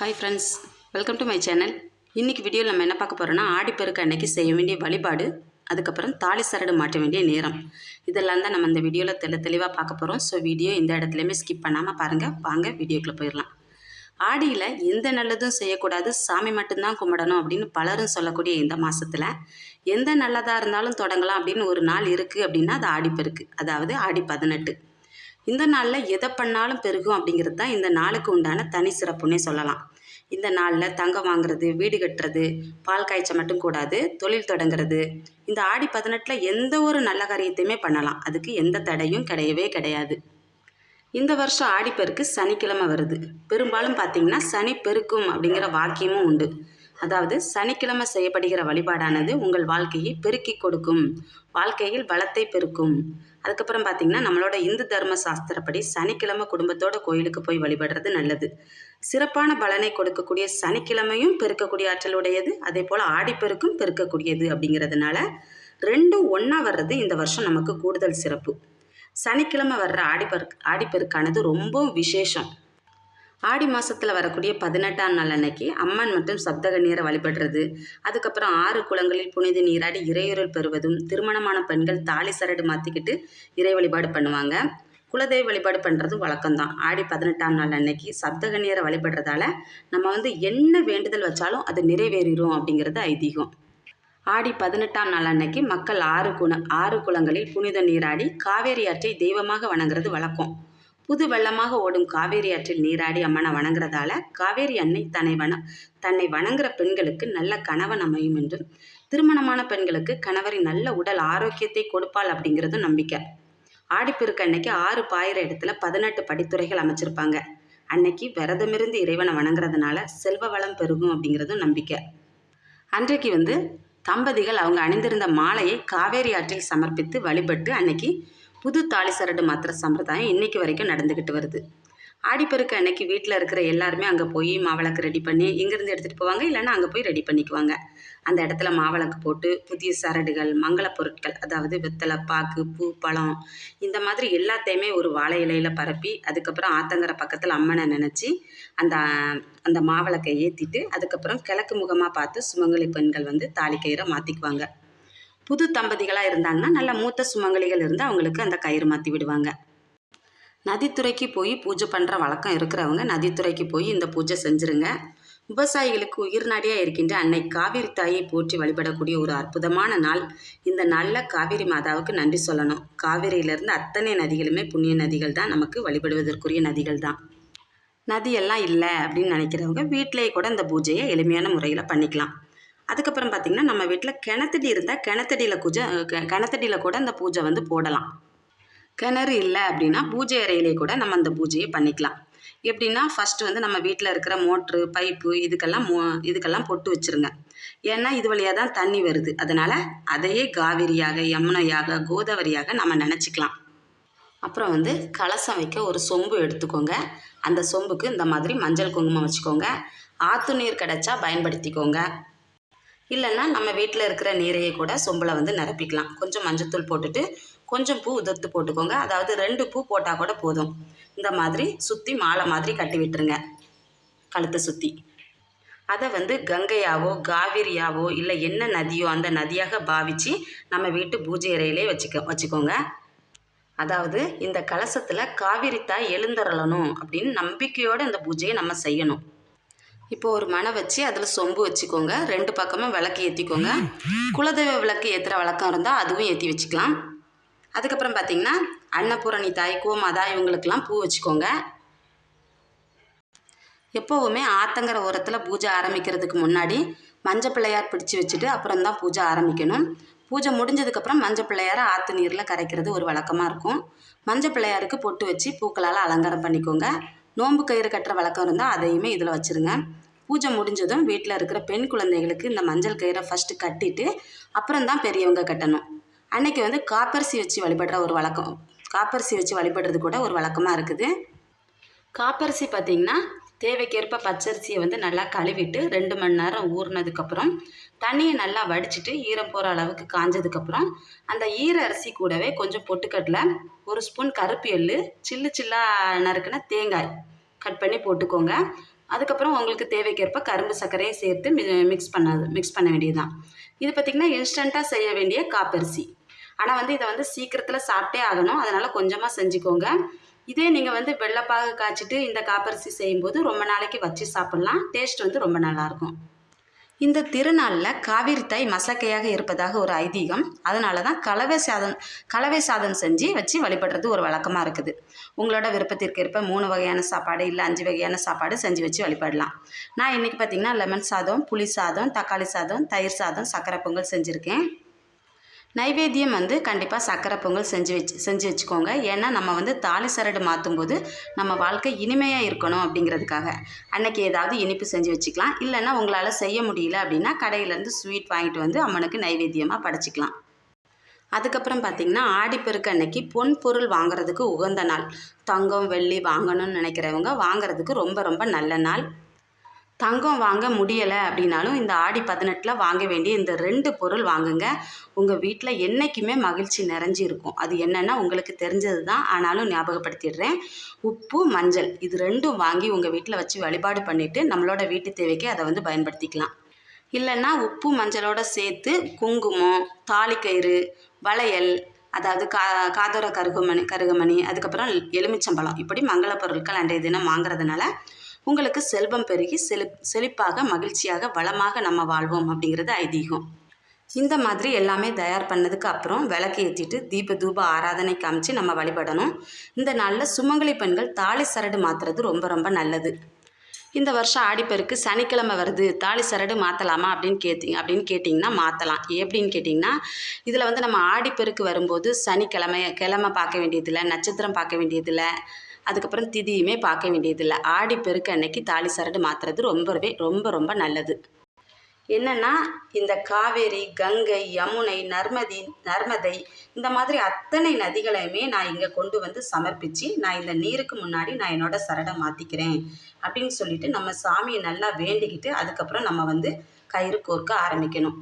Hi friends welcome to my channel இன்றைக்கி வீடியோவில் நம்ம என்ன பார்க்க போகிறோன்னா ஆடிப்பெருக்கு அன்னைக்கு செய்ய வேண்டிய வழிபாடு அதுக்கப்புறம் தாலி சரடு மாட்ட வேண்டிய நேரம். இதெல்லாம் தான் நம்ம இந்த வீடியோவில் தெளி தெளிவாக பார்க்க போகிறோம் ஸோ வீடியோ எந்த இடத்துலையுமே ஸ்கிப் பண்ணாமல் பாருங்கள் வாங்க வீடியோக்குள்ளே போயிடலாம். ஆடியில் எந்த நல்லதும் செய்யக்கூடாது சாமி மட்டும்தான் கும்பிடணும் அப்படின்னு பலரும் சொல்லக்கூடிய இந்த மாதத்தில் எந்த நல்லதாக இருந்தாலும் தொடங்கலாம் அப்படின்னு ஒரு நாள் இருக்குது அப்படின்னா அது ஆடிப்பெருக்கு. அதாவது ஆடி பதினெட்டு. இந்த நாளில் எதை பண்ணாலும் பெருகும் அப்படிங்கிறது தான் இந்த நாளுக்கு உண்டான தனி சிறப்புன்னே சொல்லலாம். இந்த நாளில் தங்கம் வாங்குறது வீடு கட்டுறது பால் காய்ச்ச மட்டும் கூடாது தொழில் தொடங்குறது. இந்த ஆடி பதினெட்டில் எந்த ஒரு நல்ல காரியத்தையுமே பண்ணலாம். அதுக்கு எந்த தடையும் கிடையவே கிடையாது. இந்த வருஷம் ஆடிப்பெருக்கு சனிக்கிழமை வருது. பெரும்பாலும் பார்த்தீங்கன்னா சனி பெருக்கும் அப்படிங்கிற வாக்கியமும் உண்டு. அதாவது சனிக்கிழமை செய்யப்படுகிற வழிபாடானது உங்கள் வாழ்க்கையை பெருக்கி கொடுக்கும். வாழ்க்கையில் வளத்தை பெருக்கும். அதுக்கப்புறம் பார்த்தீங்கன்னா நம்மளோட இந்து தர்ம சாஸ்திரப்படி சனிக்கிழமை குடும்பத்தோட கோயிலுக்கு போய் வழிபடுறது நல்லது. சிறப்பான பலனை கொடுக்கக்கூடிய சனிக்கிழமையும் பெருக்கக்கூடிய ஆற்றல் உடையது. அதே போல் ஆடிப்பெருக்கும் பெருக்கக்கூடியது அப்படிங்கிறதுனால ரெண்டும் ஒன்றா வர்றது இந்த வருஷம் நமக்கு கூடுதல் சிறப்பு. சனிக்கிழமை வர்ற ஆடிப்பெருக்கு ஆடிப்பெருக்கானது ரொம்பவும் விசேஷம். ஆடி மாதத்தில் வரக்கூடிய பதினெட்டாம் நாள் அன்னைக்கு அம்மன் மற்றும் சப்தக நீரை வழிபடுறது. அதுக்கப்புறம் ஆறு குளங்களில் புனித நீராடி இறையுறல் பெறுவதும் திருமணமான பெண்கள் தாலி சரடு மாற்றிக்கிட்டு இறை வழிபாடு பண்ணுவாங்க. குலதெய்வ வழிபாடு பண்ணுறது வழக்கம்தான். ஆடி பதினெட்டாம் நாள் அன்னைக்கு சப்தக நீரை வழிபடுறதால நம்ம வந்து என்ன வேண்டுதல் வச்சாலும் அது நிறைவேறிடும் அப்படிங்கிறது ஐதீகம். ஆடி பதினெட்டாம் நாள் அன்னைக்கு மக்கள் ஆறு குண ஆறு குளங்களில் புனித நீராடி காவேரி ஆற்றை தெய்வமாக வணங்குறது வழக்கம். புது வெள்ளமாக ஓடும் காவேரி ஆற்றில் நீராடி அம்மனை வணங்குறதால காவேரி அன்னை தன்னை வன தன்னை வணங்குற பெண்களுக்கு நல்ல கணவன் அமையும் என்றும் திருமணமான பெண்களுக்கு கணவரின் நல்ல உடல் ஆரோக்கியத்தை கொடுப்பாள் அப்படிங்கிறதும் நம்பிக்கை. ஆடிப்பெருக்கு அன்னைக்கு ஆறு பாயிர இடத்துல பதினெட்டு படித்துறைகள் அமைச்சிருப்பாங்க. அன்னைக்கு விரதமிருந்து இறைவனை வணங்குறதுனால செல்வ வளம் பெருகும் அப்படிங்கிறதும் நம்பிக்கை. அன்றைக்கு வந்து தம்பதிகள் அவங்க அணிந்திருந்த மாலையை காவேரி ஆற்றில் சமர்ப்பித்து வழிபட்டு அன்னைக்கு புது தாலி சரடு மாத்திர சம்பிரதாயம் இன்னைக்கு வரைக்கும் நடந்துக்கிட்டு வருது. ஆடிப்பெருக்கு அன்னைக்கு வீட்டில் இருக்கிற எல்லாருமே அங்கே போய் மாவிளக்கு ரெடி பண்ணி இங்கேருந்து எடுத்துகிட்டு போவாங்க இல்லைன்னா அங்கே போய் ரெடி பண்ணிக்குவாங்க. அந்த இடத்துல மாவிளக்கு போட்டு புதிய சரடுகள் மங்கள பொருட்கள் அதாவது வெத்தலை பாக்கு பூ பழம் இந்த மாதிரி எல்லாத்தையுமே ஒரு வாழை இலையில் பரப்பி அதுக்கப்புறம் ஆத்தங்கரை பக்கத்தில் அம்மனை நினச்சி அந்த அந்த மாவிளக்கை ஏற்றிட்டு அதுக்கப்புறம் கிழக்கு முகமாக பார்த்து சுமங்கலி பெண்கள் வந்து தாலி கயிறை மாற்றிக்குவாங்க புது தம்பதிகளாக இருந்தாங்கன்னா நல்ல மூத்த சுமங்கலிகள் இருந்து அவங்களுக்கு அந்த கயிறு மாற்றி விடுவாங்க. நதித்துறைக்கு போய் பூஜை பண்ணுற வழக்கம் இருக்கிறவங்க நதித்துறைக்கு போய் இந்த பூஜை செஞ்சுருங்க. விவசாயிகளுக்கு உயிர் நாடியாக இருக்கின்ற அன்னை காவிரி தாயை போற்றி வழிபடக்கூடிய ஒரு அற்புதமான நாள். இந்த நாளில் காவிரி மாதாவுக்கு நன்றி சொல்லணும். காவிரியிலிருந்து அத்தனை நதிகளுமே புண்ணிய நதிகள் தான் நமக்கு வழிபடுவதற்குரிய நதிகள் தான். நதியெல்லாம் இல்லை அப்படின்னு நினைக்கிறவங்க வீட்டிலேயே கூட இந்த பூஜையை எளிமையான முறையில் பண்ணிக்கலாம். அதுக்கப்புறம் பார்த்திங்கன்னா நம்ம வீட்டில் கிணத்தடி இருந்தால் கிணத்தடியில் பூஜை கிணத்தடியில் கூட அந்த பூஜை வந்து போடலாம். கிணறு இல்லை அப்படின்னா பூஜை அறையிலே கூட நம்ம அந்த பூஜையை பண்ணிக்கலாம். எப்படின்னா ஃபஸ்ட்டு வந்து நம்ம வீட்டில் இருக்கிற மோட்ரு பைப்பு இதுக்கெல்லாம் மோ இதுக்கெல்லாம் பொட்டு வச்சுருங்க. ஏன்னா இது வழியாக தான் தண்ணி வருது. அதனால் அதையே காவிரியாக யமுனையாக கோதாவரியாக நம்ம நினச்சிக்கலாம். அப்புறம் வந்து கலசம் வைக்க ஒரு சொம்பு எடுத்துக்கோங்க. அந்த சொம்புக்கு இந்த மாதிரி மஞ்சள் குங்குமம் வச்சுக்கோங்க. ஆற்று நீர் கிடச்சா பயன்படுத்திக்கோங்க. இல்லைன்னா நம்ம வீட்டில் இருக்கிற நீரையை கூட சொம்பில் வந்து நிரப்பிக்கலாம். கொஞ்சம் மஞ்சத்தூள் போட்டுட்டு கொஞ்சம் பூ உதிர்த்து போட்டுக்கோங்க. அதாவது ரெண்டு பூ போட்டால் கூட போதும். இந்த மாதிரி சுற்றி மாலை மாதிரி கட்டி விட்டுருங்க. கழுத்தை சுற்றி அதை வந்து கங்கையாவோ காவிரியாவோ இல்லை என்ன நதியோ அந்த நதியாக பாவித்து நம்ம வீட்டு பூஜை அறையிலே வச்சுக்க வச்சுக்கோங்க. அதாவது இந்த கலசத்தில் காவிரி தாய் எழுந்தரலணும் அப்படின்னு நம்பிக்கையோடு இந்த பூஜையை நம்ம செய்யணும். இப்போ ஒரு மனை வச்சு அதில் சொம்பு வச்சுக்கோங்க. ரெண்டு பக்கமும் விளக்கு ஏற்றிக்கோங்க குலதெய்வ விளக்கு ஏற்றுற வழக்கம் இருந்தால் அதுவும் ஏற்றி வச்சுக்கலாம். அதுக்கப்புறம் பார்த்தீங்கன்னா அன்னபூரணி தாய் கோமாதா இவங்களுக்கெல்லாம் பூ வச்சுக்கோங்க. எப்போவுமே ஆத்தங்கர ஓரத்தில் பூஜை ஆரம்பிக்கிறதுக்கு முன்னாடி மஞ்சள் பிள்ளையார் பிடிச்சி வச்சுட்டு அப்புறம் தான் பூஜை ஆரம்பிக்கணும். பூஜை முடிஞ்சதுக்கப்புறம் மஞ்சள் பிள்ளையாரை ஆற்று நீரில் கரைக்கிறது ஒரு வழக்கமாக இருக்கும். மஞ்சள் பிள்ளையாருக்கு பொட்டு வச்சு பூக்களால் அலங்காரம் பண்ணிக்கோங்க. நோன்பு கயிறு கட்டுற வழக்கம் இருந்தால் அதையுமே இதில் வச்சுருங்க. பூஜை முடிஞ்சதும் வீட்டில் இருக்கிற பெண் குழந்தைகளுக்கு இந்த மஞ்சள் கயிறை ஃபஸ்ட்டு கட்டிட்டு அப்புறம் தான் பெரியவங்க கட்டணும். அன்னைக்கு வந்து காப்பரிசி வச்சு வழிபடுற ஒரு வழக்கம். காப்பரிசி வச்சு வழிபடுறது கூட ஒரு வழக்கமாக இருக்குது. காப்பரிசி பார்த்திங்கன்னா தேவைக்கேற்ப பச்சரிசியை வந்து நல்லா கழுவிட்டு ரெண்டு மணி நேரம் ஊறினதுக்கப்புறம் தண்ணியை நல்லா வடிச்சிட்டு ஈரம் போகிற அளவுக்கு காஞ்சதுக்கப்புறம் அந்த ஈர அரிசி கூடவே கொஞ்சம் பொட்டுக்கட்டில் ஒரு ஸ்பூன் கருப்பு எள்ளு சில்லு சில்லாக நறுக்குன தேங்காய் கட் பண்ணி போட்டுக்கோங்க. அதுக்கப்புறம் உங்களுக்கு தேவைக்கேற்ப கரும்பு சர்க்கரையை சேர்த்து மிக்ஸ் பண்ணது மிக்ஸ் பண்ண வேண்டியதுதான். இது பார்த்திங்கன்னா இன்ஸ்டண்ட்டாக செய்ய வேண்டிய காப்பரிசி. ஆனால் வந்து இதை வந்து சீக்கிரத்தில் சாப்பிட்டே ஆகணும். அதனால் கொஞ்சமாக செஞ்சுக்கோங்க. இதே நீங்கள் வந்து வெள்ளைப்பாக காய்ச்சிட்டு இந்த காப்பரிசி செய்யும்போது ரொம்ப நாளைக்கு வச்சு சாப்பிட்லாம். டேஸ்ட் வந்து ரொம்ப நல்லாயிருக்கும் இந்த திருநாளில் காவிரி தாய் மசக்கையாக இருப்பதாக ஒரு ஐதீகம். அதனால தான் கலவை சாதம் கலவை சாதம் செஞ்சு வச்சு வழிபடுறது ஒரு வழக்கமாக இருக்குது. உங்களோட விருப்பத்திற்கு ஏற்ப மூணு வகையான சாப்பாடு இல்லை அஞ்சு வகையான சாப்பாடு செஞ்சு வச்சு வழிபடலாம். நான் இன்றைக்கி பார்த்திங்கன்னா லெமன் சாதம் புளி சாதம் தக்காளி சாதம் தயிர் சாதம் சக்கரை பொங்கல் செஞ்சுருக்கேன். நைவேத்தியம் வந்து கண்டிப்பாக சக்கரை பொங்கல் செஞ்சு வச்சு செஞ்சு வச்சுக்கோங்க. ஏன்னா நம்ம வந்து தாலி சரடு மாற்றும் போது நம்ம வாழ்க்கை இனிமையாக இருக்கணும் அப்படிங்கிறதுக்காக. அன்னைக்கு ஏதாவது இனிப்பு செஞ்சு வச்சுக்கலாம். இல்லைன்னா உங்களால் செய்ய முடியல அப்படின்னா கடையிலேருந்து ஸ்வீட் வாங்கிட்டு வந்து அம்மனுக்கு நைவேத்தியமாக படைச்சிக்கலாம். அதுக்கப்புறம் பார்த்திங்கன்னா ஆடிப்பெருக்கு அன்னைக்கு பொன் பொருள் வாங்குறதுக்கு உகந்த நாள். தங்கம் வெள்ளி வாங்கணும்னு நினைக்கிறவங்க வாங்குறதுக்கு ரொம்ப ரொம்ப நல்ல நாள். தங்கம் வாங்க முடியலை அப்படின்னாலும் இந்த ஆடி பதினெட்டில் வாங்க வேண்டிய இந்த ரெண்டு பொருள் வாங்குங்க. உங்கள் வீட்டில் என்றைக்குமே மகிழ்ச்சி நிறைஞ்சி இருக்கும் அது என்னென்னா உங்களுக்கு தெரிஞ்சது தான். ஆனாலும் ஞாபகப்படுத்திடுறேன். உப்பு மஞ்சள் இது ரெண்டும் வாங்கி உங்கள் வீட்டில் வச்சு வழிபாடு பண்ணிவிட்டு நம்மளோட வீட்டு தேவைக்கு அதை வந்து பயன்படுத்திக்கலாம். இல்லைன்னா உப்பு மஞ்சளோட சேர்த்து குங்குமம் தாலிக்கயிறு வளையல் அதாவது கா காதோர கருகமணி கருகமணி அதுக்கப்புறம் எலுமிச்சம்பழம். இப்படி மங்கள பொருட்கள் அன்றைய தினம் வாங்குறதுனால உங்களுக்கு செல்வம் பெருகி செழி செழிப்பாக மகிழ்ச்சியாக வளமாக நம்ம வாழ்வோம் அப்படிங்கிறது ஐதீகம். இந்த மாதிரி எல்லாமே தயார் பண்ணதுக்கு அப்புறம் விளக்கு ஏற்றிட்டு தீப தூப ஆராதனை காமிச்சு நம்ம வழிபடணும். இந்த நாளில் சுமங்கலி பெண்கள் தாலி சரடு மாற்றுறது ரொம்ப ரொம்ப நல்லது. இந்த வருஷம் ஆடிப்பெருக்கு சனிக்கிழமை வருது. தாலி சரடு மாற்றலாமா அப்படின்னு கேட்டிங்க அப்படின்னு கேட்டிங்கன்னா மாற்றலாம் எப்படின்னு கேட்டிங்கன்னா இதில் வந்து நம்ம ஆடிப்பெருக்கு வரும்போது சனிக்கிழமை கிழமை பார்க்க வேண்டியதில்லை நட்சத்திரம் பார்க்க வேண்டியதில்லை அதுக்கப்புறம் திதியுமே பார்க்க வேண்டியதில்லை. ஆடி பெருக்க அன்னைக்கு தாலி சரடு மாற்றுறது ரொம்பவே ரொம்ப ரொம்ப நல்லது. என்னென்னா இந்த காவேரி கங்கை யமுனை நர்மதி நர்மதை இந்த மாதிரி அத்தனை நதிகளையுமே நான் இங்கே கொண்டு வந்து சமர்ப்பித்து நான் இந்த நீருக்கு முன்னாடி நான் என்னோட சரடை மாற்றிக்கிறேன் அப்படின்னு சொல்லிட்டு நம்ம சாமியை நல்லா வேண்டிக்கிட்டு அதுக்கப்புறம் நம்ம வந்து கயிறு கோர்க்க ஆரம்பிக்கணும்.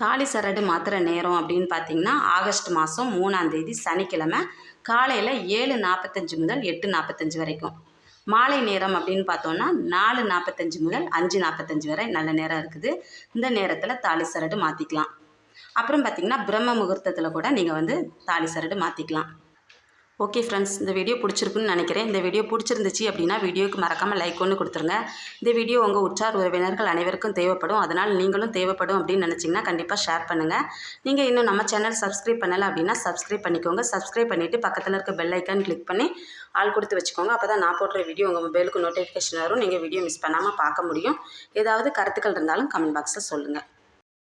தாலி சரடு மாத்திர நேரம் அப்படின்னு பார்த்தீங்கன்னா ஆகஸ்ட் மாதம் மூணாந்தேதி சனிக்கிழமை காலையில் ஏழு நாற்பத்தஞ்சு முதல் எட்டு நாற்பத்தஞ்சு வரைக்கும். மாலை நேரம் அப்படின்னு பார்த்தோன்னா நாலு நாற்பத்தஞ்சு முதல் அஞ்சு நாற்பத்தஞ்சு வரை நல்ல நேரம் இருக்குது. இந்த நேரத்தில் தாலி சரடு மாற்றிக்கலாம் அப்புறம் பார்த்திங்கன்னா பிரம்ம முகூர்த்தத்தில் கூட நீங்கள் வந்து தாலி சரடு மாற்றிக்கலாம் ஓகே ஃப்ரெண்ட்ஸ் இந்த வீடியோ பிடிச்சிருக்குன்னு நினைக்கிறேன். இந்த வீடியோ பிடிச்சிருந்துச்சு அப்படின்னா வீடியோக்கு மறக்காமல் லைக் ஒன்று கொடுத்துருங்க. இந்த வீடியோ உங்கள் உற்றார் உறவினர்கள் அனைவருக்கும் தேவைப்படும். அதனால் நீங்களும் தேவைப்படும் அப்படின்னு நினச்சிங்கன்னா கண்டிப்பாக ஷேர் பண்ணுங்கள் நீங்கள் இன்னும் நம்ம சேனல் சப்ஸ்கிரைப் பண்ணலை அப்படின்னா சப்ஸ்கிரைப் பண்ணிக்கோங்க. சப்ஸ்கிரைப் பண்ணிவிட்டு பக்கத்தில் இருக்க பெல் ஐக்கான் கிளிக் பண்ணி ஆள் கொடுத்து வச்சுக்கோங்க. அப்போ தான் நான் போடுற வீடியோ உங்கள் மொபைலுக்கு நோட்டிஃபிகேஷன் வரும். நீங்கள் வீடியோ மிஸ் பண்ணாமல் பார்க்க முடியும். ஏதாவது கருத்துக்கள் இருந்தாலும் கமெண்ட் பாக்ஸில் சொல்லுங்கள்